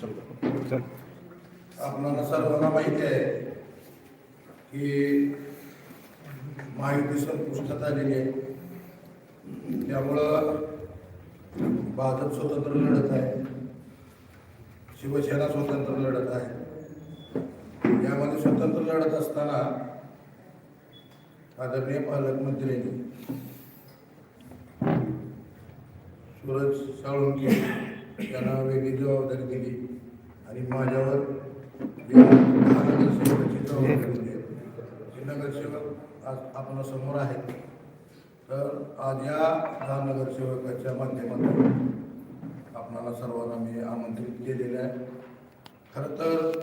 चल आपणाला सर्वांना माहिती आहे की महायुती संपुष्टात आलेली आहे. त्यामुळं भाजप स्वतंत्र लढत आहे. शिवसेना स्वतंत्र लढत आहे. यामध्ये स्वतंत्र लढत असताना आदरणीय पालकमंत्र्यांनी सूरज साळुंके यांना वेगळी जबाबदारी दिली आणि माझ्यावर जे नगरसेवकाची जबाबदारी दिली हे नगरसेवक आज आपल्यासमोर आहेत तर आज या दहा नगरसेवकाच्या माध्यमातून आपणाला सर्वांना मी आमंत्रित केलेलं आहे खरं तर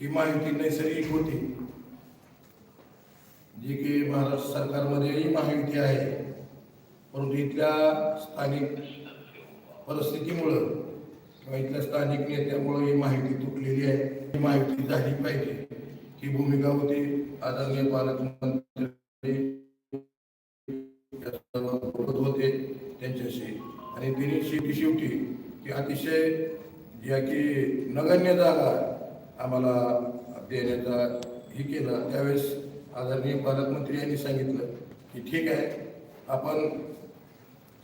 ही माहिती नैसर्गिक होती जी की महाराष्ट्र सरकारमध्येही माहिती आहे परंतु इथल्या स्थानिक परिस्थितीमुळं किंवा इथल्या स्थानिक नेत्यामुळं ही माहिती तुटलेली आहे. ही माहिती झाली पाहिजे. ही भूमिका होती आदरणीय पालकमंत्री बोलत होते त्यांच्याशी. आणि तिने शेवटी शेवटी की अतिशय या की नगण्य जागा आम्हाला देण्याचा हे केलं. त्यावेळेस आदरणीय पालकमंत्री यांनी सांगितलं की ठीक आहे आपण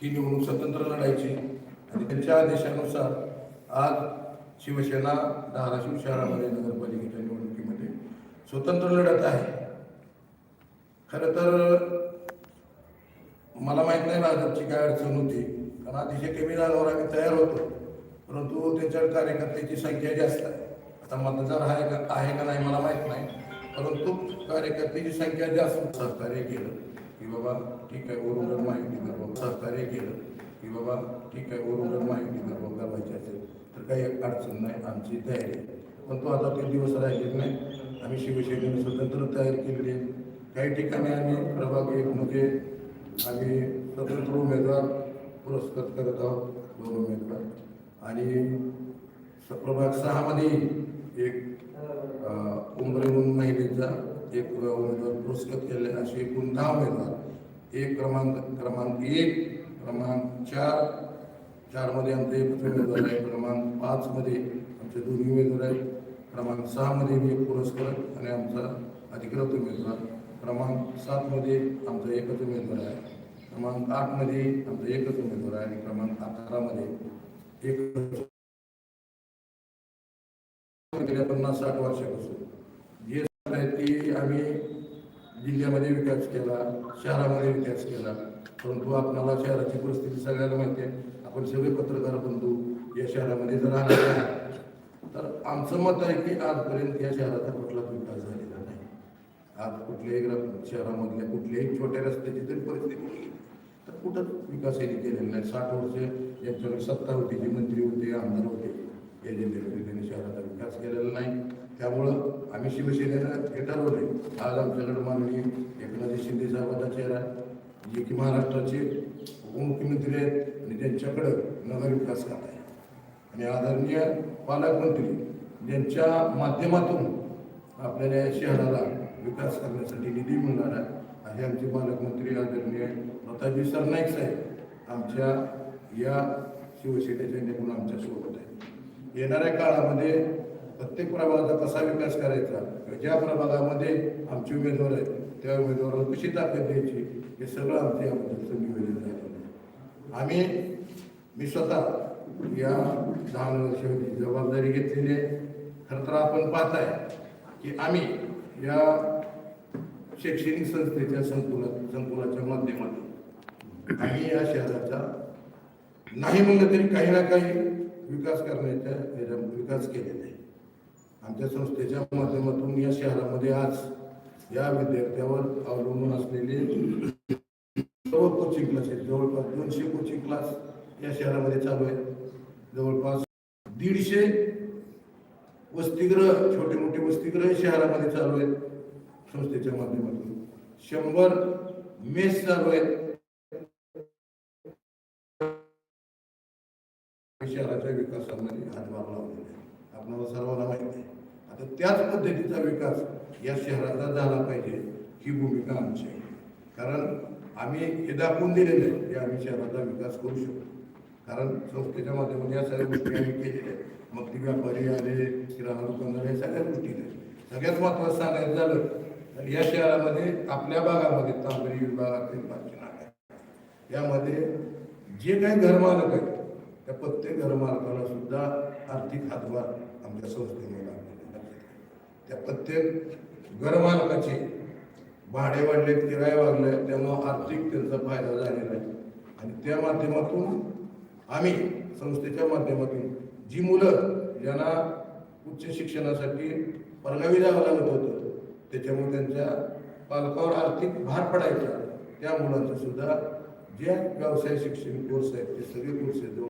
ही निवडणूक स्वतंत्र लढायची. त्यांच्या आदेशानुसार आज शिवसेना धाराशिव शहरामध्ये नगरपालिकेच्या निवडणुकीमध्ये स्वतंत्र लढत आहे. खरं तर मला माहीत नाही भाजपची काय अडचण होती. कारण अतिशय कमी जागावर आम्ही तयार होतो. परंतु त्यांच्या कार्यकर्त्याची संख्या जास्त आहे. आता मतदार आहे का आहे का नाही मला माहीत नाही. परंतु कार्यकर्त्याची संख्या जास्त. सहकार्य केलं की बाबा ठीक आहे वरून माहिती सहकार्य केलं. की बाबा ठीक आहे वरून माहिती दर करायची असेल तर काही अडचण नाही आमची तयारी आहे. पण तो आता ते दिवस राहिलेले नाही आम्ही शिवसेनेने स्वतंत्र तयार केलेली आहे. काही ठिकाणी आम्ही प्रभाग एक म्हणजे आम्ही स्वतंत्र उमेदवार पुरस्कृत करत आहोत दोन उमेदवार. आणि प्रभाग सहामध्ये एक उमरेहून उमरे म्हणून महिलेचा एक उमेदवार पुरस्कृत केले असे एकूण दहा उमेदवार. एक क्रमांक क्रमांक एक क्रमांक चार. चारमध्ये आमचे एकच उमेदवार आहे क्रमांक पाचमध्ये आमचे दोन्ही उमेदवार आहेत. क्रमांक सहामध्ये मी एक आणि आमचा अधिकृत उमेदवार. क्रमांक सातमध्ये आमचा एकच उमेदवार आहे. क्रमांक आठमध्ये आमचा एकच उमेदवार आहे आणि क्रमांक अकरामध्ये एक गेल्या पन्नास साठ वर्षापासून. जे आहे ते आम्ही जिल्ह्यामध्ये विकास केला शहरामध्ये विकास केला. परंतु आपणाला शहराची परिस्थिती सगळ्याला माहिती आहे. आपण सगळे पत्रकार बंधू या शहरामध्ये जर राहणार आहे तर आमचं मत आहे की आजपर्यंत या शहराचा कुठलाच विकास झालेला नाही. आज कुठल्याही ग्राम शहरामधल्या कुठल्याही छोट्या रस्त्याची तरी परिस्थिती तर कुठंच विकास यांनी केलेला नाही. साठ वर्ष यांच्याकडे सत्ता होती जे मंत्री होते आमदार होते या जिल्ह्यामध्ये त्यांनी शहराचा विकास केलेला नाही. त्यामुळं आम्ही शिवसेनेनं हे ठरवले आज आमच्याकडे माननीय एकनाथ शिंदे साहेबांचा चेहरा आहे, जे की महाराष्ट्राचे उपमुख्यमंत्री आहेत आणि त्यांच्याकडं नगर विकास खात आहे आणि आदरणीय पालकमंत्री यांच्या माध्यमातून आपल्याला या शहराला विकास करण्यासाठी निधी मिळणार आहे. हे आमचे पालकमंत्री आदरणीय प्रतापजी सरनाईक साहेब आमच्या या शिवसेनेच्या नेमून आमच्यासोबत आहे येणाऱ्या काळामध्ये प्रत्येक प्रभागाचा कसा विकास करायचा ज्या प्रभागामध्ये आमचे उमेदवार आहेत त्या उमेदवाराला कशी ताकद द्यायची हे सगळं आमच्या याबद्दलचं नियोजन झालेलं आहे आम्ही मी स्वतः या दहा वर्षाची जबाबदारी घेतलेली आहे. खरं तर आपण पाहताय की आम्ही या शैक्षणिक संस्थेच्या संकुला संकुलाच्या माध्यमातून आम्ही या शहराचा नाही म्हणलं तरी काही ना काही विकास करण्याचा विकास केलेला आहे. आमच्या संस्थेच्या माध्यमातून या शहरामध्ये आज या विद्यार्थ्यावर अवलंबून असलेले सर्व कोचिंग क्लासेस जवळपास दोनशे कोचिंग क्लास या शहरामध्ये चालू आहेत. जवळपास दीडशे वसतिगृह छोटे मोठे वसतिगृह शहरामध्ये चालू आहेत संस्थेच्या माध्यमातून. शंभर मेस चालू आहेत. शहराच्या विकासामध्ये हातभार लावलेला आहे. आपल्याला सर्वांना माहिती आहे. तर त्याच पद्धतीचा विकास या शहराचा झाला पाहिजे ही भूमिका आमची आहे. कारण आम्ही हे दाखवून दिलेलं आहे की आम्ही शहराचा विकास करू शकतो. कारण संस्थेच्या माध्यमातून या सगळ्या गोष्टी आम्ही केलेल्या आहेत. मग ती व्यापारी आले किराणा दुकानदार या सगळ्या गोष्टी सगळ्यात महत्त्वाचं सांगायचं झालं तर या शहरामध्ये आपल्या भागामध्ये तांबरी विभागातील बाकी आहे यामध्ये जे काही घरमालक आहेत त्या प्रत्येक घरमालकाला सुद्धा आर्थिक हातभार आमच्या संस्थेमध्ये त्या प्रत्येक घरमालकाचे भाडे वाढलेत किराये वाढले त्यामुळं आर्थिक त्यांचा फायदा झालेला आहे. आणि त्या माध्यमातून आम्ही संस्थेच्या माध्यमातून जी मुलं ज्यांना उच्च शिक्षणासाठी परगावी जावं लागत होतं त्याच्यामुळे त्यांच्या पालकावर आर्थिक भार पडायचा. त्या मुलांचं सुद्धा जे व्यवसाय शिक्षण कोर्स आहेत ते सगळे कोर्सेस